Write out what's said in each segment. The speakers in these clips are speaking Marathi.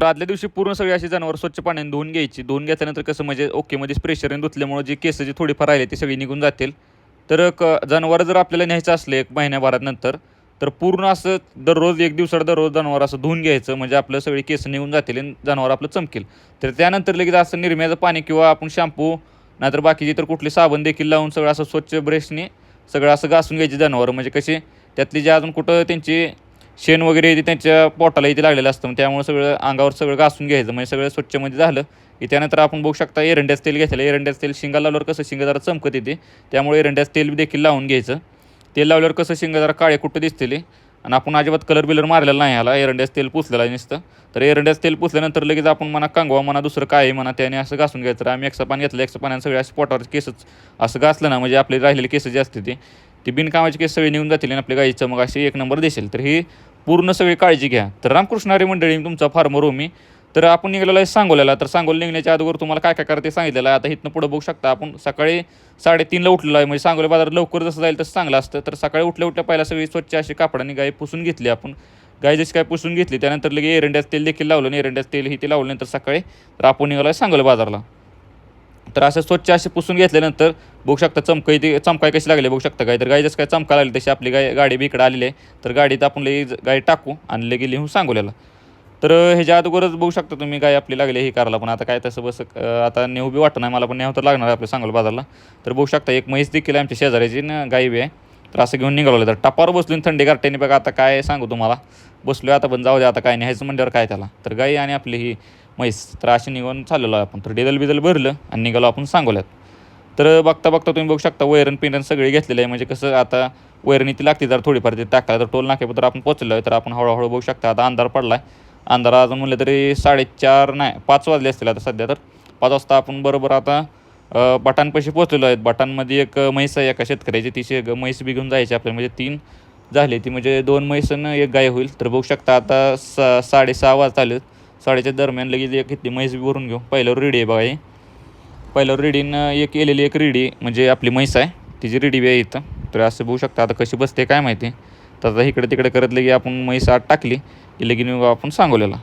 तर आदल्या दिवशी पूर्ण सगळी अशी जनावर स्वच्छ पाण्याने धुवून घ्यायची. धुवून घेतल्यानंतर कसं म्हणजे ओके म्हणजे प्रेशरने धुतल्यामुळे जे केस जे थोडीफार राहिले ते सगळी निघून जातील. तर क जनावर जर आपल्याला न्यायचं असले एक महिन्याभरात नंतर तर पूर्ण असं दररोज एक दिवसाला दररोज जनावर असं धुवून घ्यायचं. म्हणजे आपलं सगळी केस निघून जातील आणि जनावर आपलं चमकेल. तर त्यानंतर लगेच असं निरम्याचं पाणी किंवा आपण शॅम्पू नाहीतर बाकीची तर कुठले साबण देखील लावून सगळं असं स्वच्छ ब्रशने सगळं असं घासून घ्यायची जनावरं. म्हणजे कसे त्यातली जे अजून कुठं त्यांची शेण वगैरे इथे त्यांच्या पोटाला इथे लागलेलं असतं. मग त्यामुळे सगळं अंगावर सगळं घासून घ्यायचं. म्हणजे सगळं स्वच्छमध्ये म्हणजे झालं. की त्यानंतर आपण बघू शकता एरंड्याचं तेल घेतलं एरंड्याचं तेल शिंगा लावल्यावर कसं शिंगा जरा चमकत येते. त्यामुळे एरंड्याचं तेल देखील लावून घ्यायचं. तेल लावल्यावर कसं शिंगा जरा काळे कुठं दिसतील आणि आपण अजिबात कलर बिलर मारलेला नाही ह्याला. एरंड्याचं तेल पुसलेलं आहे नुसतं. तर एरंड्याचं तेल पुसल्यानंतर लगेच आपण म्हणा कांगवा म्हणा दुसरं काय आहे म्हणा त्याने असं घासून घ्यायचं. आम्ही एक्सा पाणी घेतलं. एक्सा पाण्याने सगळे असे पोटावर केसच असं घासलं ना म्हणजे आपले राहिलेले केस जे असते ते ती बिनकामाची केस सगळी निघून जातील आणि आपल्या गाईचं मग अशी एक नंबर देशील तर ही पूर्ण सगळी काळजी घ्या. तर रामकृष्ण हरी मंडळी तुमचा फार्मर मी तर आपण निघालेला आहे सांगोल्याला. तर सांगोली निघण्याच्या अगोदर तुम्हाला काय काय करा ते सांगितलेलं आहे. आता इथनं पुढं बघू शकता आपण. सकाळी साडेतीनला उठलेलो आहे. म्हणजे सांगोली बाजार लवकर जसं जाईल तसं चांगलं असतं. तर सकाळी उठल्या उठल्या पहिला सगळी स्वच्छ अशी कापडाने गाय पुसून घेतली आपण. गाय जशी काय पुसून घेतली त्यानंतर लगे एरंड्याचं तेल देखील लावलं एरंड्याचं तेल ही ते लावल्यानंतर सकाळी तर आपण निघालो आहे सांगोला बाजारला. तर असं स्वच्छ असे पुसून घेतल्यानंतर बघू शकता चमकाई ते चमकाय कशी लागली बघू शकता काय? तर गाय जसं काय चमका लागली तशी आपली गाय गाडी बी इकडे आलेली आहे. तर गाडीत आपण लगे गाडी टाकू आणि लगे लिहून सांगोल्याला तर ह्याच्या अगोदरच बघू शकता तुम्ही गाय आपली लागली हे करायला पण. आता काय तसं बस आता नेहू बी वाटत नाही. मला पण नेहू तर लागणार आहे आपल्या सांगोला बाजारला. तर बघू शकता एक म्हैस देखील आहे आमच्या शेजाऱ्याची ना गाय बी आहे. तर असं घेऊन निघालो तर टपावर बसलो थंडी गारट्याने बघा आता काय सांगू तुम्हाला. बसलो आता पण जाऊ दे आता काय नाही ह्याचं म्हणल्यावर काय त्याला. तर गाई आणि आपली ही म्हैस तर अशी निघून चाललेलो आहे आपण. तर डिझेल बिझेल भरलं आणि निघालो आपण सांगोल्यात. तर बघता बघता तुम्ही बघू शकता वैरण पिंडण सगळे घेतलेलं आहे. म्हणजे कसं आता वैरणी ती लागते जर थोडीफार ते टाकायला. तर टोल नाक्यापत्र आपण पोचलो आहे तर आपण हळूहळू बघू शकता. आता अंधार पडला आहे अंधार अजून म्हणलं तरी साडेचार नाही पाच वाजले असतील आता सध्या तर. पाच वाजता आपण बरोबर आता बटाणपाशी पोचलेलो आहेत. बटाणमध्ये एक म्हैस आहे एका शेतकऱ्याची. ती शे म्हैस बी घेऊन जायची आपल्याला. म्हणजे तीन झाले ती. म्हणजे दोन म्हैसनं एक गाय होईल. तर बघू शकता आता सा साडेसहा वाजता आले साडेच्या दरम्यान लगेच एक इथली म्हैस बी भरून घेऊ. पहिल्यावर रेडी आहे बघा हे. पहिल्यावर रेडीनं एक केलेली एक रेडी म्हणजे आपली म्हैस आहे. तिची रेडी बी आहे इथं. तर असं बघू शकता आता कशी बसते काय माहिती. तर आता इकडे तिकडे करत लगे आपण म्हैस आत टाकली. की लगीन आपण सांगवलेला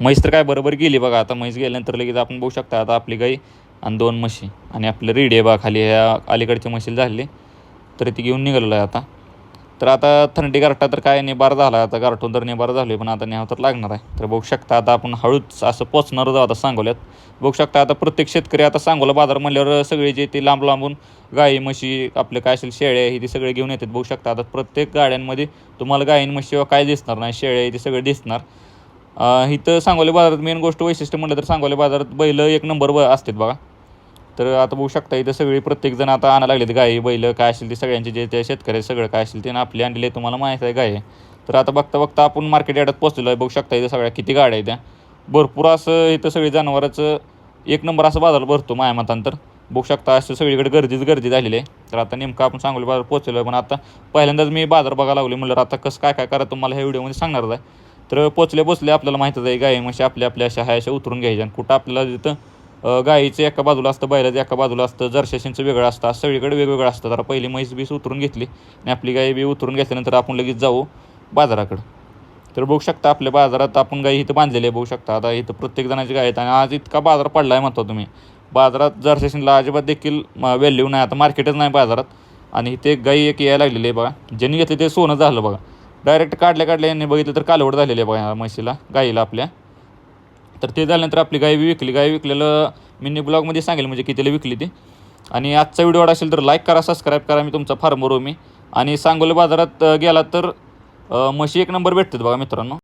म्हैस तर काय बरोबर गेली बघा. आता म्हैस गेल्यानंतर लगेच आपण बघू शकता आता आपली गाई आणि दोन म्हशी. आणि आपलं रेडी आहे बघा. खाली ह्या अलीकडच्या म्हशीला झाले तर ती घेऊन निघालेलं आहे आता. तर आता थंडी गारठा तर काय निबार झाला. आता गारठून तर निबार झाली पण आता न्याव तर लागणार आहे. तर बघू शकता आता आपण हळूच असं पोचणार जाऊ आता सांगोल्यात. बघू शकता आता प्रत्येक शेतकरी आता सांगोला बाजार म्हणल्यावर सगळे जे ते लांब लांबून गाई म्हशी आपले काय असेल शेळ्या ही ते सगळे घेऊन येतात. बघू शकता आता प्रत्येक गाड्यांमध्ये तुम्हाला गायीन म्हशी काय दिसणार नाही शेळ्या हे ते सगळे दिसणार. इथं सांगोले बाजारात मेन गोष्ट वैशिष्ट्य म्हटलं तर सांगोले बाजारात बैल एक नंबर व असतात बघा. तर आता बघू शकता इथं सगळी प्रत्येकजण आता आणायला लागलेत गाई बैल काय असेल ते सगळ्यांचे जे ते शेतकरी सगळं काय असेल ते आपले आपली आणलेले तुम्हाला माहीत आहे गाय तर आता बघता बघता आपण मार्केट यार्डात पोहोचलेलो आहे. बघू शकता इथं सगळ्या किती गाड्या आहेत त्या भरपूर असं इथं सगळी जनावरांचं एक नंबर असं बाजार भरतो माया मतांतर बघू शकता असं सगळीकडे गर्दीच गर्दी झालेली आहे. तर आता नेमकं आपण सांगोली बाजार पोचलेलो आहे. पण आता पहिल्यांदाच मी बाजार बघायला लागलो म्हणलं आता कसं काय काय करा तुम्हाला ह्या व्हिडिओमध्ये सांगणार आहे. तर पोचले पोचले आपल्याला माहीतच आहे गाय म्हशी आपल्या आपल्या अशा ह्या अशा उतरून घ्यायच्या आणि कुठं आपल्याला जिथं गाईचं एका बाजूला असतं बैलाचं एका बाजूला असतं जर्शाशींचं वेगळं असतं सगळीकडे वेगवेगळं असतं. तर पहिली म्हैस बीस उतरून घेतली आणि आपली गाई बी उतरून घेतल्यानंतर आपण लगेच जाऊ बाजाराकडं. तर बघू शकता आपल्या बाजारात आपण गाई इथं बांधलेली आहे बघू शकता. आता इथं प्रत्येक जणाची गाय आहेत आणि आज इतका बाजार पडला आहे म्हणतो तुम्ही. बाजारात जर्शशीनला अजिबात देखील व्हॅल्यू नाही आता मार्केटच नाही बाजारात. आणि इथे गाई एक यायला लागलेली आहे बघा. ज्यांनी घेतली ते सोनं झालं बघा. डायरेक्ट काढल्या काढल्या यांनी बघितलं तर कालवड झालेली आहे बघा ह्या म्हशीला गाईला आपल्या. तर ते झाल्यानंतर आपली गाय बी विकली. गाय विकलेलं मिनी ब्लॉगमध्ये सांगेल म्हणजे कितीला विकली ती. आणि आजचा व्हिडिओ आवड असेल तर लाईक करा सबस्क्राईब करा. मी तुमचा फार्मर मी. आणि सांगोले बाजारात गेला तर म्हशी एक नंबर भेटतात बघा मित्रांनो.